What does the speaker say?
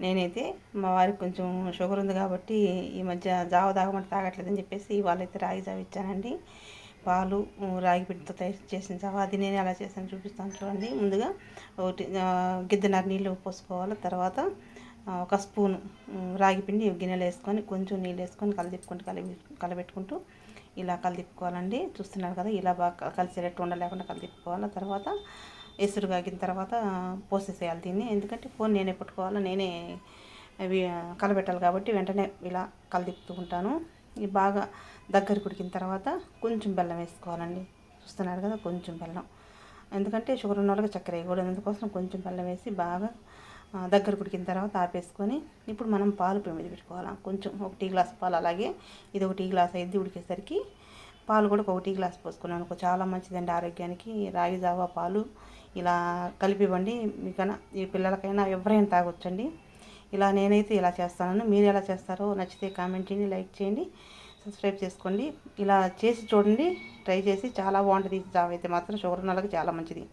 నేనైతే మా వారికి కొంచెం షుగర్ ఉంది కాబట్టి ఈ మధ్య జావ తాగమంటే తాగట్లేదని చెప్పేసి వాళ్ళైతే రాగి జావ ఇచ్చానండి పాలు రాగి పిండితో తయారు చేసిన జావ. అది నేను ఎలా చేశాను చూపిస్తాను చూడండి. ముందుగా ఒకటి గిద్దెన్నర నీళ్ళు పోసుకోవాలి. తర్వాత ఒక స్పూను రాగి పిండి గిన్నెలో వేసుకొని కొంచెం నీళ్ళు వేసుకొని కలదిప్పుకుంటూ కలిపి కలబెట్టుకుంటూ ఇలా కలిదిప్పుకోవాలండి. చూస్తున్నారు కదా ఇలా బాగా కలిసేటట్టు ఉండలేకుండా కలిదిప్పుకోవాలి. తర్వాత ఎసురు కాగిన తర్వాత పోసేసేయాలి దీన్ని. ఎందుకంటే ఫోన్ నేనే పట్టుకోవాలి నేనే అవి కలబెట్టాలి కాబట్టి వెంటనే ఇలా కలదిప్పుతూ ఉంటాను. ఇవి బాగా దగ్గర కుడికిన తర్వాత కొంచెం బెల్లం వేసుకోవాలండి. చూస్తున్నారు కదా కొంచెం బెల్లం. ఎందుకంటే షుగర్ ఉన్న వాళ్ళకి చక్కెర వేయకూడదు. అందుకోసం కొంచెం బెల్లం వేసి బాగా దగ్గర కుడికిన తర్వాత ఆపేసుకొని ఇప్పుడు మనం పాలు పొయ్యి మీద పెట్టుకోవాలి. కొంచెం ఒక టీ గ్లాస్ పాలు అలాగే ఇది ఒక టీ గ్లాస్ అయింది ఉడికేసరికి పాలు కూడా ఒక టీ గ్లాస్ పోసుకున్నాను. చాలా మంచిదండి ఆరోగ్యానికి. రాగి జావా పాలు ఇలా కలిపి ఇవ్వండి మీకైనా ఈ పిల్లలకైనా ఎవరైనా తాగొచ్చండి. ఇలా నేనైతే ఇలా చేస్తాను మీరు ఎలా చేస్తారో నచ్చితే కామెంట్ చేయండి లైక్ చేయండి సబ్స్క్రైబ్ చేసుకోండి. ఇలా చేసి చూడండి ట్రై చేసి చాలా బాగుంటుంది. జావ అయితే మాత్రం షుగర్ ఉన్న చాలా మంచిది.